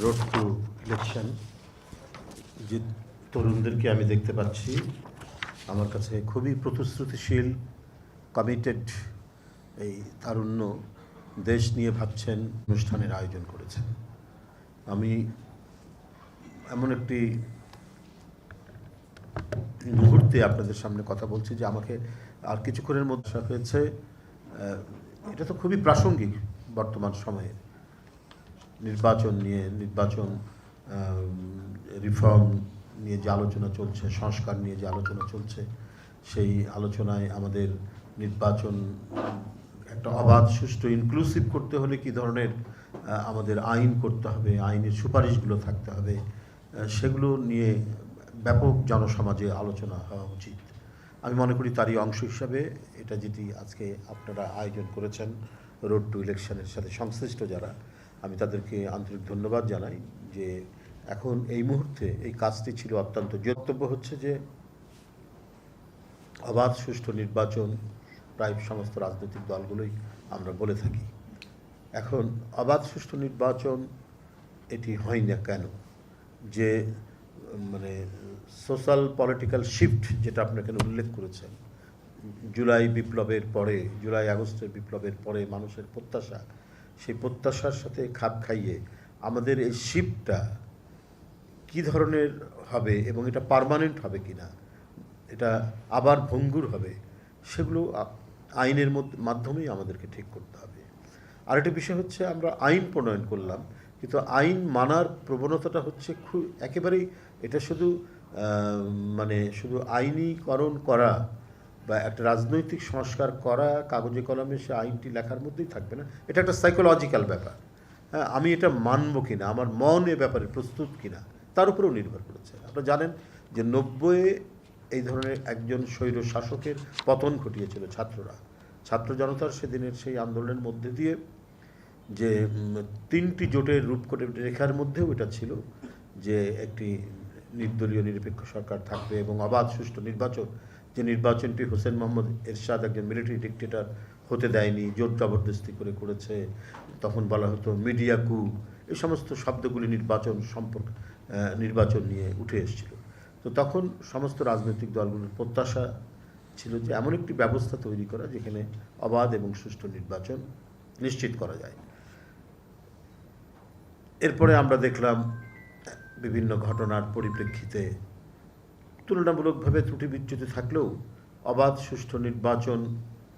Road two election. যে তরুণদেরকে আমি দেখতে পাচ্ছি, আমার কাছে খুবই প্রতিশ্রুতিশীল কমিটেড এই তারুণ্য দেশ নিয়ে ভাবছেন, অনুষ্ঠানের আয়োজন করেছেন। আমি এমন একটি মুহূর্তে আপনাদের সামনে কথা বলছি যে আমাকে আর কিছুক্ষণের মধ্যে হয়েছে। এটা তো খুবই প্রাসঙ্গিক বর্তমান সময়ে। নির্বাচন নিয়ে, নির্বাচন রিফর্ম নিয়ে যে আলোচনা চলছে, সংস্কার নিয়ে যে আলোচনা চলছে, সেই আলোচনায় আমাদের নির্বাচন একটা অবাধ, সুষ্ঠু ইনক্লুসিভ করতে হলে কি ধরনের আমাদের আইন করতে হবে, আইনের সুপারিশগুলো থাকতে হবে সেগুলো নিয়ে ব্যাপক জনসমাজে আলোচনা হওয়া উচিত। আমি মনে করি তারই অংশ হিসাবে এটা যেটি আজকে আপনারা আয়োজন করেছেন, রোড টু ইলেকশনের সাথে সংশ্লিষ্ট যারা আমি তাদেরকে আন্তরিক ধন্যবাদ জানাই যে এখন এই মুহূর্তে এই কাজটি ছিল অত্যন্ত বক্তব্য হচ্ছে যে অবাধ, সুষ্ঠু নির্বাচন প্রায় সমস্ত রাজনৈতিক দলগুলোই আমরা বলে থাকি। এখন অবাধ, সুষ্ঠু নির্বাচন এটি হয় না কেন? যে মানে সোশ্যাল পলিটিক্যাল শিফট যেটা আপনি এখানে উল্লেখ করেছেন, জুলাই বিপ্লবের পরে, জুলাই আগস্টের বিপ্লবের পরে মানুষের প্রত্যাশা সেই প্রত্যাশার সাথে খাপ খাইয়ে আমাদের এই শিপটা কি ধরনের হবে এবং এটা পার্মানেন্ট হবে কিনা, এটা আবার ভঙ্গুর হবে, সেগুলো আইনের মধ্যে, মাধ্যমেই আমাদেরকে ঠিক করতে হবে। আরেকটা বিষয় হচ্ছে আমরা আইন প্রণয়ন করলাম, কিন্তু আইন মানার প্রবণতাটা হচ্ছে খুব একেবারেই এটা শুধু মানে শুধু আইনীকরণ করা বা একটা রাজনৈতিক সংস্কার করা কাগজে কলমে সে আইনটি লেখার মধ্যেই থাকবে না। এটা একটা সাইকোলজিক্যাল ব্যাপার। হ্যাঁ আমি এটা মানব কিনা, আমার মন এ ব্যাপারে প্রস্তুত কিনা, তার উপরেও নির্ভর করেছে। আপনারা জানেন যে নব্বইয়ে এই ধরনের একজন স্বৈর শাসকের পতন ঘটিয়েছিল ছাত্ররা। ছাত্র জনতার সেদিনের সেই আন্দোলনের মধ্যে দিয়ে যে তিনটি জোটের রূপ করে রেখার মধ্যেও এটা ছিল যে একটি নির্দলীয় নিরপেক্ষ সরকার থাকবে এবং অবাধ সুষ্ঠু নির্বাচন যে নির্বাচনটি হোসেন মোহাম্মদ এরশাদ একজন মিলিটারি ডিক্টেটর হতে দেয়নি জোর জবরদস্তি করে করেছে, তখন বলা হতো মিডিয়া কু। এই সমস্ত শব্দগুলি নির্বাচন সম্পর্ক নির্বাচন নিয়ে উঠে এসেছিল। তো তখন সমস্ত রাজনৈতিক দলগুলোর প্রত্যাশা ছিল যে এমন একটি ব্যবস্থা তৈরি করা যেখানে অবাধ এবং সুষ্ঠু নির্বাচন নিশ্চিত করা যায়। এরপরে আমরা দেখলাম বিভিন্ন ঘটনার পরিপ্রেক্ষিতে তুলনামূলকভাবে ত্রুটি বিচ্যুতি থাকলেও অবাধ, সুষ্ঠু নির্বাচন,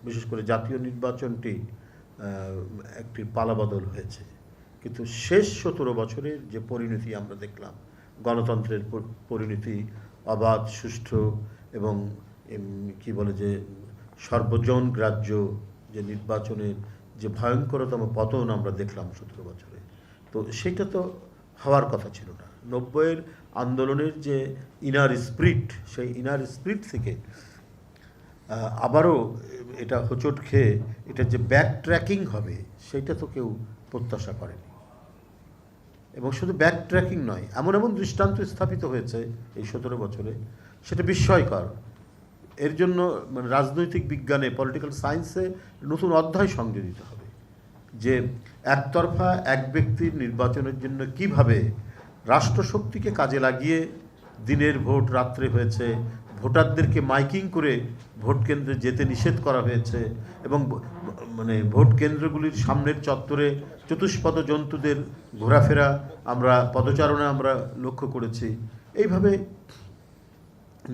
বিশেষ করে জাতীয় নির্বাচনটি একটি পালাবদল হয়েছে। কিন্তু শেষ সতেরো বছরের যে পরিণতি আমরা দেখলাম, গণতন্ত্রের পরিণতি অবাধ, সুষ্ঠু এবং কি বলে যে, সর্বজন গ্রাহ্য যে নির্বাচনের যে ভয়ঙ্করতম পতন আমরা দেখলাম সতেরো বছরে, তো সেটা তো হওয়ার কথা ছিল না। নব্বইয়ের আন্দোলনের যে ইনার স্পিরিট সেই ইনার স্পিরিট থেকে আবারও এটা হোঁচট খেয়ে এটা যে ব্যাক ট্র্যাকিং হবে, সেইটা তো কেউ প্রত্যাশা করেনি। এবং শুধু ব্যাক ট্র্যাকিং নয়, এমন এমন দৃষ্টান্ত স্থাপিত হয়েছে এই সতেরো বছরে, সেটা বিস্ময়কর। এর জন্য মানে রাজনৈতিক বিজ্ঞানে পলিটিক্যাল সায়েন্সে নতুন অধ্যায় সংযোজিত হবে, যে একতরফা এক ব্যক্তির নির্বাচনের জন্য কীভাবে রাষ্ট্রশক্তিকে কাজে লাগিয়ে দিনের ভোট, রাত্রে হয়েছে। ভোটারদেরকে মাইকিং করে ভোট কেন্দ্রে যেতে নিষেধ করা হয়েছে এবং মানে ভোট কেন্দ্রগুলির সামনের চত্বরে চতুষ্পদ জন্তুদের ঘোরাফেরা আমরা, পদচারণা আমরা লক্ষ্য করেছি। এইভাবে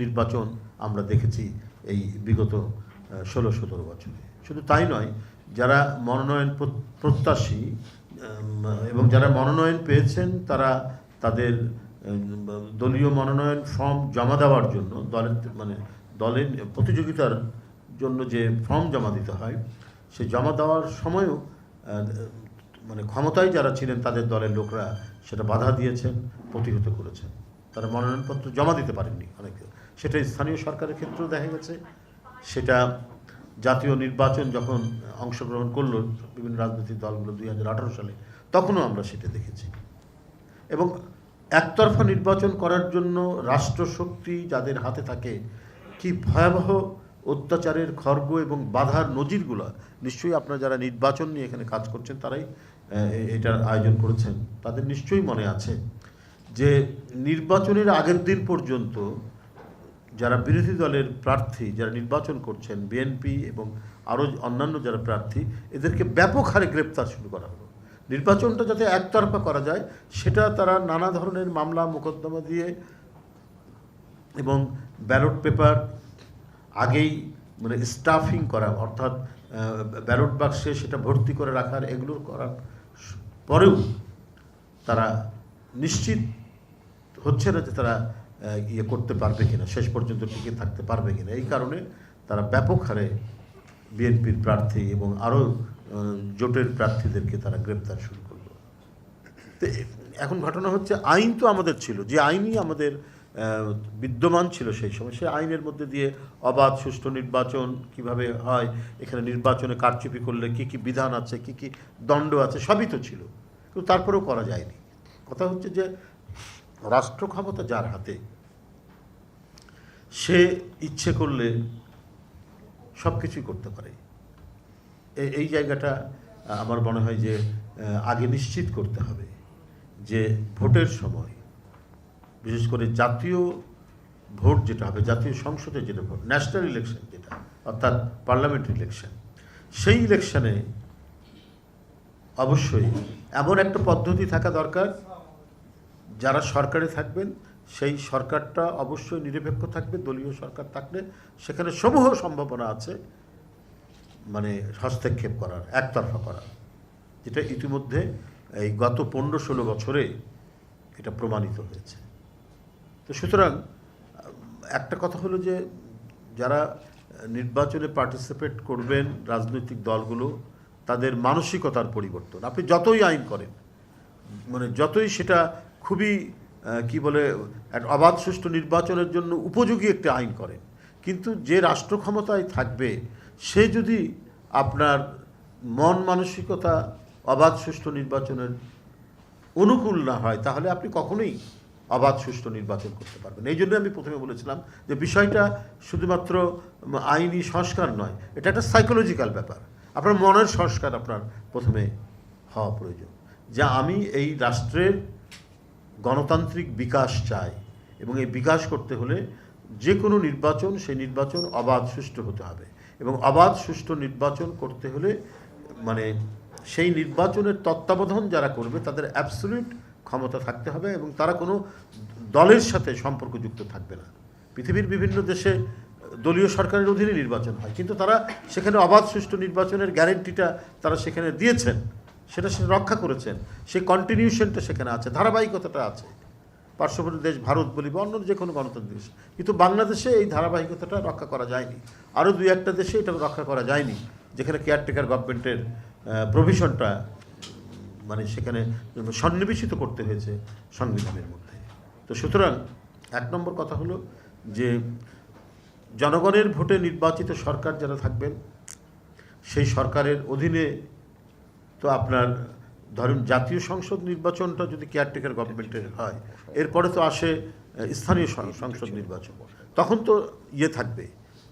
নির্বাচন আমরা দেখেছি এই বিগত ষোলো, সতেরো বছরে। শুধু তাই নয়, যারা মনোনয়ন প্রত্যাশী এবং যারা মনোনয়ন পেয়েছেন তারা তাদের দলীয় মনোনয়ন ফর্ম জমা দেওয়ার জন্য দলের মানে দলের প্রতিযোগিতার জন্য যে ফর্ম জমা দিতে হয়, সে জমা দেওয়ার সময়ও মানে ক্ষমতায় যারা ছিলেন তাদের দলের লোকরা সেটা বাধা দিয়েছেন, প্রতিহত করেছেন। তারা মনোনয়নপত্র জমা দিতে পারেননি অনেকে। সেটা স্থানীয় সরকারের ক্ষেত্রেও দেখা গেছে। সেটা জাতীয় নির্বাচন যখন অংশগ্রহণ করল বিভিন্ন রাজনৈতিক দলগুলো দুই হাজার আঠারো সালে, তখনও আমরা সেটা দেখেছি। এবং একতরফা নির্বাচন করার জন্য রাষ্ট্রশক্তি যাদের হাতে থাকে, কি ভয়াবহ অত্যাচারের খর্গ এবং বাধার নজিরগুলো, নিশ্চয়ই আপনারা যারা নির্বাচন নিয়ে এখানে কাজ করছেন, তারাই এটার আয়োজন করেছেন। তাদের নিশ্চয়ই মনে আছে যে নির্বাচনের আগের দিন পর্যন্ত যারা বিরোধী দলের প্রার্থী, যারা নির্বাচন করছেন, বিএনপি এবং আরও অন্যান্য যারা প্রার্থী, এদেরকে ব্যাপক হারে গ্রেপ্তার শুরু করা হলো। নির্বাচনটা যাতে একতরফা করা যায়, সেটা তারা নানা ধরনের মামলা, মোকদ্দমা দিয়ে এবং ব্যালট পেপার আগেই মানে স্টাফিং করা, অর্থাৎ ব্যালট বাক্সে সেটা ভর্তি করে রাখার, এগুলো করার পরেও তারা নিশ্চিত হচ্ছে না যে তারা ইয়ে করতে পারবে কিনা, শেষ পর্যন্ত টিকে থাকতে পারবে কিনা। এই কারণে তারা ব্যাপক হারে বিএনপির প্রার্থী এবং আরও জোটের প্রার্থীদেরকে তারা গ্রেপ্তার শুরু করল। তো এখন ঘটনা হচ্ছে আইন তো আমাদের ছিল, যে আইনই আমাদের বিদ্যমান ছিল সেই সময়। সেই আইনের মধ্যে দিয়ে অবাধ, সুষ্ঠু নির্বাচন কীভাবে হয়, এখানে নির্বাচনে কারচুপি করলে কি কি বিধান আছে, কি কি দণ্ড আছে, সবই তো ছিল। কিন্তু তারপরেও করা যায়নি। কথা হচ্ছে যে রাষ্ট্র ক্ষমতা যার হাতে, সে ইচ্ছে করলে সব কিছুই করতে পারে। এই জায়গাটা আমার মনে হয় যে আগে নিশ্চিত করতে হবে যে ভোটের সময়, বিশেষ করে জাতীয় ভোট যেটা হবে, জাতীয় সংসদে যেটা ভোট ন্যাশনাল ইলেকশন যেটা, অর্থাৎ পার্লামেন্ট ইলেকশন সেই ইলেকশনে অবশ্যই এমন একটা পদ্ধতি থাকা দরকার, যারা সরকারে থাকবেন, সেই সরকারটা অবশ্যই নিরপেক্ষ থাকবে, দলীয় সরকার থাকলে সেখানে সমূহ সম্ভাবনা আছে। মানে হস্তক্ষেপ করার, একতরফা করার। যেটা ইতিমধ্যে এই গত পনেরো ষোলো বছরে এটা প্রমাণিত হয়েছে। তো সুতরাং, একটা কথা হলো যে যারা নির্বাচনে পার্টিসিপেট করবেন রাজনৈতিক দলগুলো, তাদের মানসিকতার পরিবর্তন। আপনি যতই আইন করেন মানে যতই সেটা খুবই কি বলে অবাধ সুষ্ঠু নির্বাচনের জন্য উপযোগী একটি আইন করেন, কিন্তু যে রাষ্ট্র ক্ষমতায় থাকবে সে যদি আপনার মন মানসিকতা অবাধ সুষ্ঠু নির্বাচনের অনুকূল না হয়, তাহলে আপনি কখনোই অবাধ সুষ্ঠু নির্বাচন করতে পারবেন এই জন্য আমি প্রথমে বলেছিলাম যে বিষয়টা শুধুমাত্র আইনি সংস্কার নয়, এটা একটা সাইকোলজিক্যাল ব্যাপার। আপনার মনের সংস্কার আপনার প্রথমে হওয়া প্রয়োজন। যা আমি এই রাষ্ট্রের গণতান্ত্রিক বিকাশ চাই এবং এই বিকাশ করতে হলে যে কোনো নির্বাচন, সেই নির্বাচন অবাধ, সুষ্ঠু হতে হবে। এবং অবাধ সুষ্ঠু নির্বাচন করতে হলে মানে সেই নির্বাচনের তত্ত্বাবধান যারা করবে, তাদের অ্যাবসলিউট ক্ষমতা থাকতে হবে এবং তারা কোনো দলের সাথে সম্পর্কযুক্ত থাকবে না। পৃথিবীর বিভিন্ন দেশে দলীয় সরকারের অধীনে নির্বাচন হয়, কিন্তু তারা সেখানে অবাধ সুষ্ঠু নির্বাচনের গ্যারেন্টিটা তারা সেখানে দিয়েছেন, সেটা সে রক্ষা করেছেন সেই কন্টিনিউশনটা সেখানে আছে, ধারাবাহিকতাটা আছে। পার্শ্ববর্তী দেশ ভারত বলি বা অন্য যে কোনো গণতান্ত্রিক দেশ। কিন্তু বাংলাদেশে এই ধারাবাহিকতাটা রক্ষা করা যায়নি। আরও দুই একটা দেশে এটা রক্ষা করা যায়নি, যেখানে কেয়ারটেকার গভর্নমেন্টের প্রভিশনটা মানে সেখানে সন্নিবেশিত করতে হয়েছে সংবিধানের মধ্যে। তো সুতরাং এক নম্বর কথা হলো যে, জনগণের ভোটে নির্বাচিত সরকার যারা থাকবেন, সেই সরকারের অধীনে তো আপনার ধরুন জাতীয় সংসদ নির্বাচনটা যদি কেয়ারটেকার গভর্নমেন্টের হয়, এরপরে তো আসে স্থানীয় সংসদ নির্বাচন। তখন তো ইয়ে থাকবে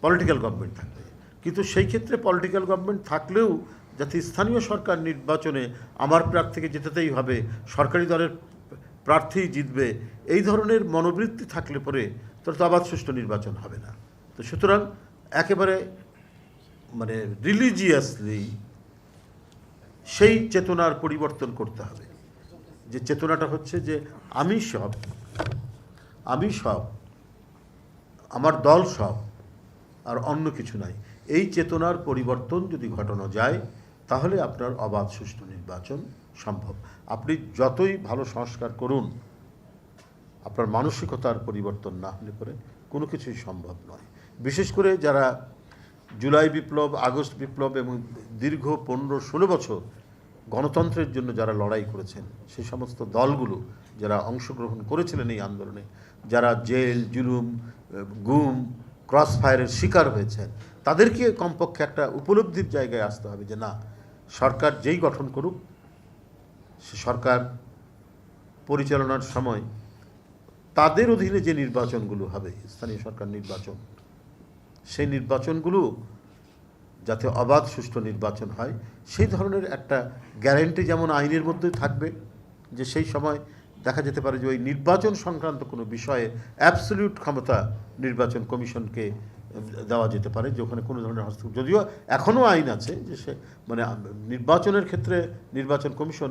পলিটিক্যাল গভর্নমেন্ট থাকবে। কিন্তু সেই ক্ষেত্রে পলিটিক্যাল গভর্নমেন্ট থাকলেও যাতে স্থানীয় সরকার নির্বাচনে আমার প্রার্থীকে জেতাতেই হবে, সরকারি দলের প্রার্থী জিতবে, এই ধরনের মনোবৃত্তি থাকলে পরে তো আবার সুষ্ঠু নির্বাচন হবে না। তো সুতরাং একেবারে মানে রিলিজিয়াসলি সেই চেতনার পরিবর্তন করতে হবে। যে চেতনাটা হচ্ছে যে আমি সব আমি সব, আমার দল সব, আর অন্য কিছু নাই। এই চেতনার পরিবর্তন যদি ঘটানো যায়, তাহলে আপনার অবাধ সুষ্ঠু নির্বাচন সম্ভব। আপনি যতই ভালো সংস্কার করুন, আপনার মানসিকতার পরিবর্তন না হলে পরে কোনো কিছুই সম্ভব নয়। বিশেষ করে যারা জুলাই বিপ্লব, আগস্ট বিপ্লব এবং দীর্ঘ পনেরো ষোলো বছর গণতন্ত্রের জন্য যারা লড়াই করেছেন, সে সমস্ত দলগুলো যারা অংশগ্রহণ করেছিলেন এই আন্দোলনে, যারা জেল, জুলুম গুম ক্রস ফায়ারের শিকার হয়েছেন, তাদেরকে কমপক্ষে একটা উপলব্ধির জায়গায় আসতে হবে যে না, সরকার যেই গঠন করুক, সে সরকার পরিচালনার সময় তাদের অধীনে যে নির্বাচনগুলো হবে, স্থানীয় সরকার নির্বাচন সেই নির্বাচনগুলো যাতে অবাধ সুষ্ঠু নির্বাচন হয়, সেই ধরনের একটা গ্যারেন্টি যেমন আইনের মধ্যেই থাকবে যে সেই সময় দেখা যেতে পারে যে ওই নির্বাচন সংক্রান্ত কোনো বিষয়ে অ্যাবসলিউট ক্ষমতা নির্বাচন কমিশনকে দেওয়া যেতে পারে, যে ওখানে কোনো ধরনের হস্তক্ষেপ। যদিও এখনও আইন আছে যে সে মানে নির্বাচনের ক্ষেত্রে নির্বাচন কমিশন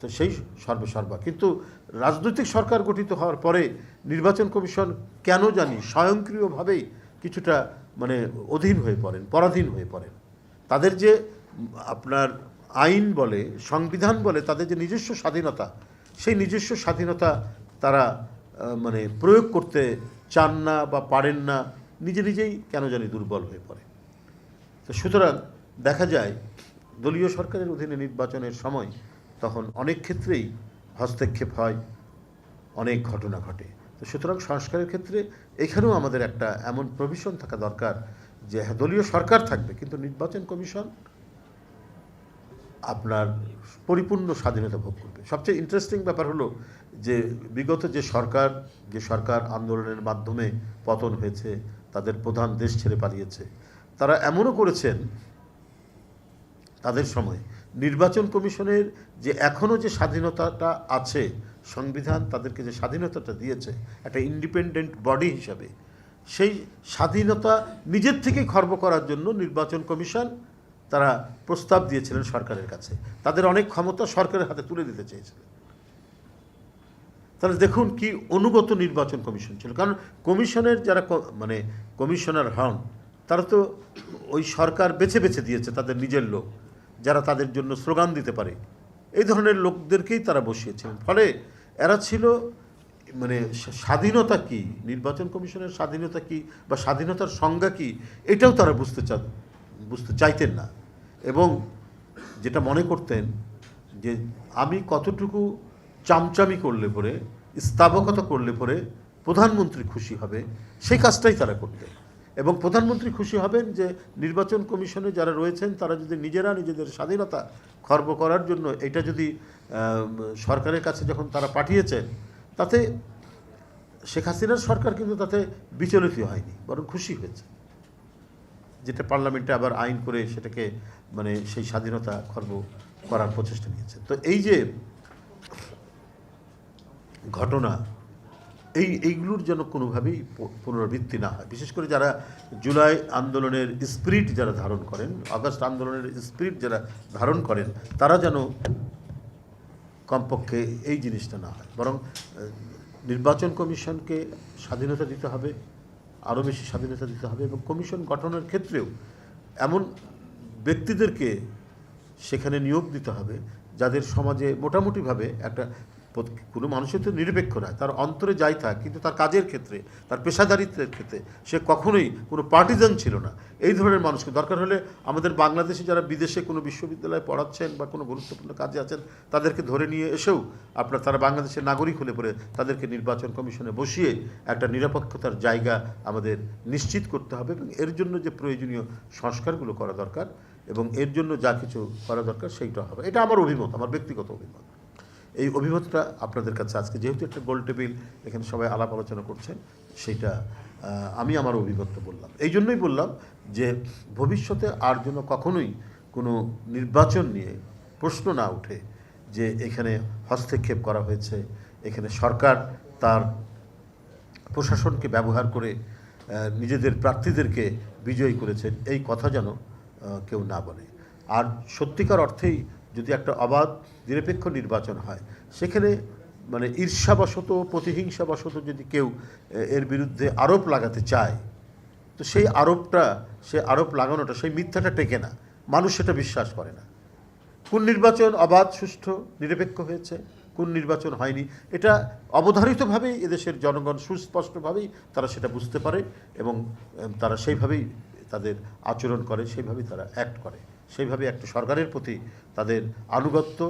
তো সেই সর্বসর্বা। কিন্তু রাজনৈতিক সরকার গঠিত হওয়ার পরে নির্বাচন কমিশন কেন জানি স্বয়ংক্রিয়ভাবেই কিছুটা মানে অধীন হয়ে পড়েন, পরাধীন হয়ে পড়েন। তাদের যে আপনার আইন বলে, সংবিধান বলে, তাদের যে নিজস্ব স্বাধীনতা, সেই নিজস্ব স্বাধীনতা তারা মানে প্রয়োগ করতে চান না বা পারেন না, নিজে নিজেই কেন জানি দুর্বল হয়ে পড়ে। তো সুতরাং দেখা যায়, দলীয় সরকারের অধীনে নির্বাচনের সময় তখন অনেক ক্ষেত্রেই হস্তক্ষেপ হয়, অনেক ঘটনা ঘটে। তো সুতরাং সংস্কারের ক্ষেত্রে এখানেও আমাদের একটা এমন প্রভিশন থাকা দরকার যে হ্যাঁ দলীয় সরকার থাকবে, কিন্তু নির্বাচন কমিশন আপনার পরিপূর্ণ স্বাধীনতা ভোগ করবে। সবচেয়ে ইন্টারেস্টিং ব্যাপার হলো যে বিগত যে সরকার যে সরকার আন্দোলনের মাধ্যমে পতন হয়েছে, তাদের প্রধান দেশ ছেড়ে পালিয়েছে, তারা এমনও করেছেন তাদের সময় নির্বাচন কমিশনের যে এখনও যে স্বাধীনতাটা আছে সংবিধান, তাদেরকে যে স্বাধীনতাটা দিয়েছে, একটা ইন্ডিপেন্ডেন্ট বডি হিসাবে, সেই স্বাধীনতা নিজের থেকেই খর্ব করার জন্য নির্বাচন কমিশন তারা প্রস্তাব দিয়েছিলেন সরকারের কাছে। তাদের অনেক ক্ষমতা সরকারের হাতে তুলে দিতে চেয়েছিলেন তাহলে দেখুন কি অনুগত নির্বাচন কমিশন ছিল। কারণ কমিশনের যারা মানে কমিশনার হন, তারা তো ওই সরকার বেছে বেছে দিয়েছে তাদের নিজের লোক। যারা তাদের জন্য স্লোগান দিতে পারে। এই ধরনের লোকদেরকেই তারা বসিয়েছিলেন। ফলে এরা ছিল মানে স্বাধীনতা কি, নির্বাচন কমিশনের স্বাধীনতা কি বা স্বাধীনতার সংজ্ঞা কি, এটাও তারা বুঝতে চা, বুঝতে চাইতেন না। এবং যেটা মনে করতেন যে, আমি কতটুকু চামচামি করলে পরে স্থাবকতা করলে পরে প্রধানমন্ত্রী খুশি হবে, সেই কাজটাই তারা করতেন। এবং প্রধানমন্ত্রী খুশি হবেন যে নির্বাচন কমিশনে যারা রয়েছেন, তারা যদি নিজেরা নিজেদের স্বাধীনতা খর্ব করার জন্য এটা যদি সরকারের কাছে যখন তারা পাঠিয়েছেন, তাতে শেখ হাসিনার সরকার কিন্তু তাতে বিচলিত হয়নি, বরং খুশি হয়েছে। যেটা পার্লামেন্টে আবার আইন করে সেটাকে মানে সেই স্বাধীনতা খর্ব করার প্রচেষ্টা নিয়েছে। তো এই যে ঘটনা এই, এইগুলোর যেন কোনোভাবেই পুনরাবৃত্তি না হয়। বিশেষ করে যারা জুলাই আন্দোলনের স্পিরিট যারা ধারণ করেন, আগস্ট আন্দোলনের স্পিরিট যারা ধারণ করেন, তারা যেন কমপক্ষে এই জিনিসটা না হয়। বরং নির্বাচন কমিশনকে স্বাধীনতা দিতে হবে আরও বেশি স্বাধীনতা দিতে হবে এবং কমিশন গঠনের ক্ষেত্রেও এমন ব্যক্তিদেরকে সেখানে নিয়োগ দিতে হবে যাদের সমাজে মোটামুটিভাবে একটা কোনো মানুষের তো নিরপেক্ষ নয়। তার অন্তরে যাই থাক, কিন্তু তার কাজের ক্ষেত্রে, তার পেশাদারিত্বের ক্ষেত্রে সে কখনোই কোনো পার্টিজান ছিল না। এই ধরনের মানুষকে দরকার হলে আমাদের বাংলাদেশে যারা বিদেশে কোনো বিশ্ববিদ্যালয়ে পড়াচ্ছেন বা কোনো গুরুত্বপূর্ণ কাজে আছেন, তাদেরকে ধরে নিয়ে এসেও আপনার তারা বাংলাদেশের নাগরিক হলে পরে তাদেরকে নির্বাচন কমিশনে বসিয়ে একটা নিরপেক্ষতার জায়গা আমাদের নিশ্চিত করতে হবে এবং এর জন্য যে প্রয়োজনীয় সংস্কারগুলো করা দরকার এবং এর জন্য যা কিছু করা দরকার সেইটা হবে। এটা আমার অভিমত, আমার ব্যক্তিগত অভিমত। এই অভিমতটা আপনাদের কাছে আজকে যেহেতু একটা গোল টেবিল এখানে সবাই আলাপ আলোচনা করছেন আহ, আমি আমার অভিমতটা বললাম। এই জন্যই বললাম যে ভবিষ্যতে আর যেন কখনোই কোনো নির্বাচন নিয়ে প্রশ্ন না ওঠে যে এখানে হস্তক্ষেপ করা হয়েছে এখানে সরকার তার প্রশাসনকে ব্যবহার করে নিজেদের প্রার্থীদেরকে বিজয়ী করেছেন এই কথা যেন কেউ না বলে। আর সত্যিকার অর্থেই যদি একটা অবাধ, নিরপেক্ষ নির্বাচন হয়, সেখানে মানে ঈর্ষাবশত, প্রতিহিংসাবশত যদি কেউ এর বিরুদ্ধে আরোপ লাগাতে চায়, তো সেই আরোপটা, সে আরোপ লাগানোটা, সেই মিথ্যাটা টেকে না। মানুষ সেটা বিশ্বাস করে না। কোন নির্বাচন অবাধ, সুষ্ঠু, নিরপেক্ষ হয়েছে, কোন নির্বাচন হয়নি, এটা অবধারিতভাবেই এদেশের জনগণ সুস্পষ্টভাবেই তারা সেটা বুঝতে পারে এবং তারা সেইভাবেই তাদের আচরণ করে, সেইভাবেই তারা অ্যাক্ট করে। সেইভাবে একটা সরকারের প্রতি তাদের আনুগত্য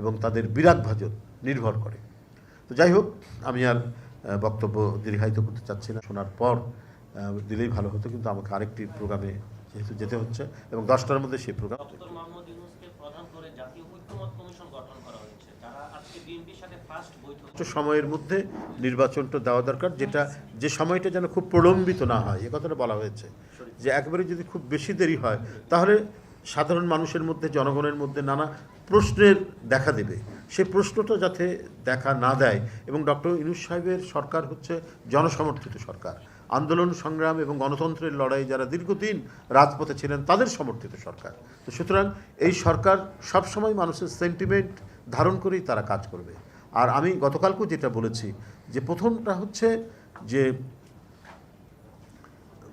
এবং তাদের বিরাট ভাজন নির্ভর করে। তো যাই হোক আমি আর বক্তব্য দীর্ঘায়িত করতে চাচ্ছি না। শোনার পর দিলেই ভালো হতো কিন্তু আমাকে আরেকটি প্রোগ্রামে যেহেতু যেতে হচ্ছে এবং দশটার মধ্যে সেই প্রোগ্রাম সময়ের মধ্যে নির্বাচনটা দেওয়া দরকার যেটা যে সময়টা যেন খুব প্রলম্বিত না হয় এ কথাটা বলা হয়েছে। যে একবারে যদি খুব বেশি দেরি হয় তাহলে সাধারণ মানুষের মধ্যে, জনগণের মধ্যে নানা প্রশ্নের দেখা দেবে। সে প্রশ্নটা যাতে দেখা না দেয় এবং ডক্টর ইনুস সাহেবের সরকার হচ্ছে জনসমর্থিত সরকার। আন্দোলন, সংগ্রাম এবং গণতন্ত্রের লড়াই যারা দীর্ঘদিন রাজপথে ছিলেন, তাদের সমর্থিত সরকার। তো সুতরাং এই সরকার সবসময় মানুষের সেন্টিমেন্ট ধারণ করেই তারা কাজ করবে। আর আমি গতকালকেও যেটা বলেছি, যে প্রথমটা হচ্ছে যে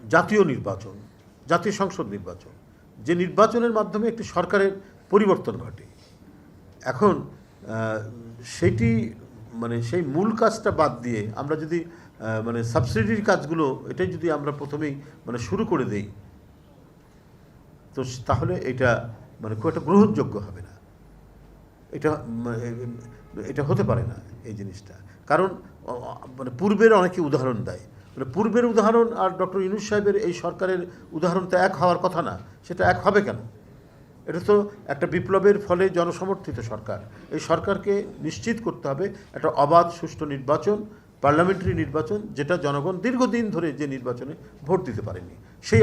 জাতীয় নির্বাচন, জাতীয় সংসদ নির্বাচন। যে নির্বাচনের মাধ্যমে একটি সরকারের পরিবর্তন ঘটে। এখন সেটি মানে সেই মূল কাজটা বাদ দিয়ে আমরা যদি মানে সাবসিডির কাজগুলো এটাই যদি আমরা প্রথমেই মানে শুরু করে দেই তো তাহলে এটা মানে খুব একটা গ্রহণযোগ্য হবে না। এটা মানে, এটা হতে পারে না এই জিনিসটা। কারণ মানে পূর্বের অনেকে উদাহরণ দেয়। মানে পূর্বের উদাহরণ আর ডক্টর ইউনুস সাহেবের এই সরকারের উদাহরণ তো এক হওয়ার কথা না, সেটা এক হবে কেন? এটা তো একটা বিপ্লবের ফলে জনসমর্থিত সরকার। এই সরকারকে নিশ্চিত করতে হবে একটা অবাধ, সুষ্ঠু নির্বাচন, পার্লামেন্টারি নির্বাচন, যেটা জনগণ দীর্ঘদিন ধরে যে নির্বাচনে ভোট দিতে পারেনি। সেই